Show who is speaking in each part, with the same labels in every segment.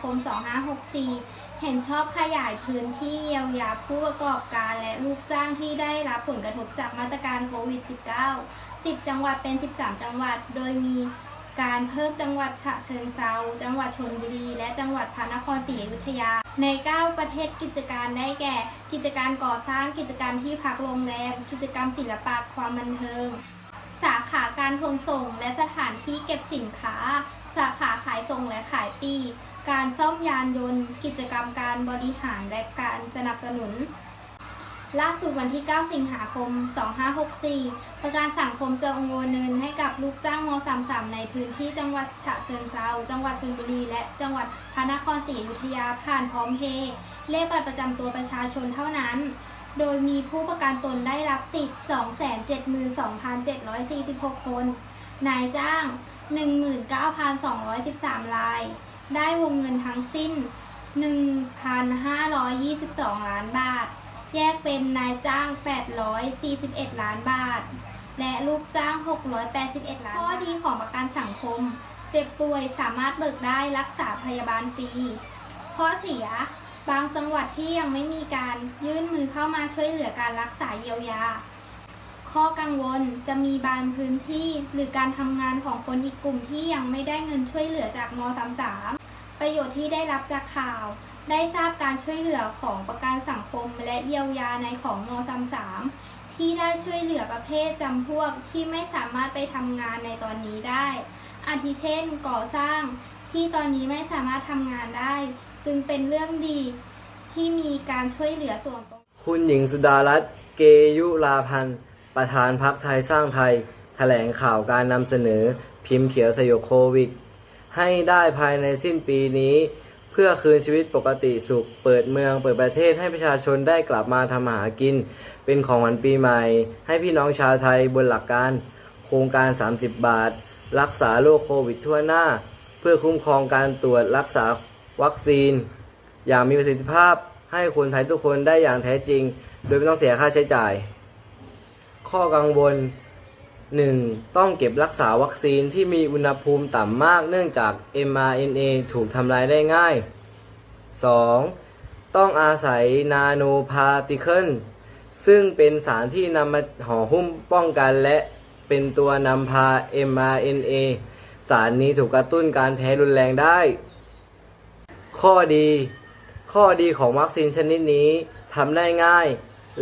Speaker 1: คม 2564 เห็นชอบขยายพื้นที่เยียวยาผู้ประกอบการและลูกจ้างที่ได้รับผลกระทบจากมาตรการโควิด -19 10 จังหวัดเป็น 13 จังหวัด โดยมีการเพิ่มจังหวัดฉะเชิงเทราจังหวัดชลบุรี และจังหวัดพระนครศรีอยุธยา ใน 9 ประเทศกิจการได้แก่ กิจการก่อสร้าง กิจการที่พักโรงแรม กิจกรรมศิลปะความบันเทิง สาขาการขนส่ง และสถานที่เก็บสินค้าาขาขายส่งและขายปี การซ่อมยานยนต์ กิจกรรมการบริหารและการสนับสนุน ล่าสุดวันที่ 9 สิงหาคม 2564 ประกันสังคมจะโอนเงินให้กับลูกจ้างม .33 ในพื้นที่จังหวัดฉะเชิงเทราจังหวัดชลบุรี และจังหวัดพระนครศรีอยุธยาผ่านพร้อมเพย์เลขบัตรประจำตัวประชาชนเท่านั้นโดยมีผู้ประกันตนได้รับสิทธิ์ 272,746 คน นายจ้าง 19,213 ราย ได้วงเงินทั้งสิ้น 1,522 ล้านบาท แยกเป็นนายจ้าง 841 ล้านบาท และลูกจ้าง 681 ล้านบาทข้อดีของประกันสังคม เจ็บป่วยสามารถเบิกได้รักษาพยาบาลฟรี ข้อเสียบางจังหวัดที่ยังไม่มีการยื่นมือเข้ามาช่วยเหลือการรักษาเยียวยา ข้อกังวลจะมีบางพื้นที่หรือการทำงานของคนอีกกลุ่มที่ยังไม่ได้เงินช่วยเหลือจากม .33 ประโยชน์ที่ได้รับจากข่าว ได้ทราบการช่วยเหลือของประกันสังคมและเยียวยาในของม .33 ที่ได้ช่วยเหลือประเภทจำพวกที่ไม่สามารถไปทำงานในตอนนี้ได้ อาทิเช่น ก่อสร้างที่ตอนนี้ไม่สามารถทำงานได้ จึงเป็นเรื่องดีที่มีการช่วยเหลือส่วนตรง
Speaker 2: คุณหญิงสุดารัตน์เกยุลาพันธ์ ประธานพักไทยสร้างไทยแถลงข่าวการนำเสนอพิมพ์เขียวสยบโควิด ให้ได้ภายในสิ้นปีนี้ เพื่อคืนชีวิตปกติสุข เปิดเมืองเปิดประเทศให้ประชาชนได้กลับมาทำหากิน เป็นของวัญปีใหม่ ให้พี่น้องชาวไทยบนหลักการ โครงการ 30 บาท รักษาโรคโควิดทั่วหน้า เพื่อคุ้มครองการตรวจรักษาวัคซีน อย่างมีประสิทธิภาพให้คนไทยทุกคนได้อย่างแท้จริง โดยไม่ต้องเสียค่าใช้จ่าย ข้อกังวล 1. ต้องเก็บรักษาวัคซีนที่มีอุณหภูมิต่ำมากเนื่องจาก mRNA ถูกทำลายได้ง่าย 2. ต้องอาศัยนาโนพาร์ติเคิลซึ่งเป็นสารที่นำมาห่อหุ้มป้องกันและเป็นตัวนำพา mRNA สารนี้ถูกกระตุ้นการแพ้รุนแรงได้ ข้อดี ข้อดีของวัคซีนชนิดนี้ทำได้ง่าย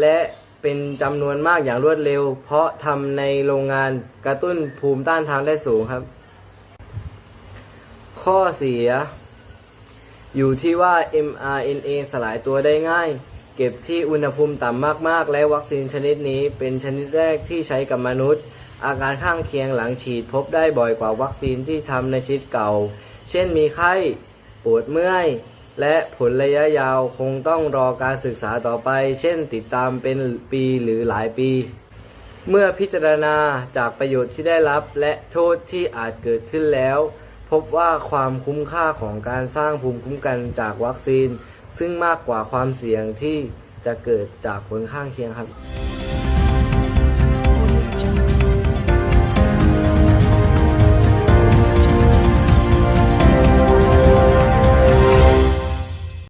Speaker 2: และ เป็นจำนวนมากอย่างรวดเร็ว เพราะทำในโรงงานกระตุ้นภูมิต้านทานได้สูงครับ ข้อเสีย อยู่ที่ว่า mRNA สลายตัวได้ง่าย เก็บที่อุณหภูมิต่ำมากๆ และวัคซีนชนิดนี้เป็นชนิดแรกที่ใช้กับมนุษย์ อาการข้างเคียงหลังฉีดพบได้บ่อยกว่าวัคซีนที่ทำในชนิดเก่า เช่นมีไข้ ปวดเมื่อย และผลระยะยาวคงต้องรอการศึกษาต่อไป เช่นติดตามเป็นปีหรือหลายปี เมื่อพิจารณาจากประโยชน์ที่ได้รับและโทษที่อาจเกิดขึ้นแล้ว พบว่าความคุ้มค่าของการสร้างภูมิคุ้มกันจากวัคซีน ซึ่งมากกว่าความเสี่ยงที่จะเกิดจากผลข้างเคียงครับ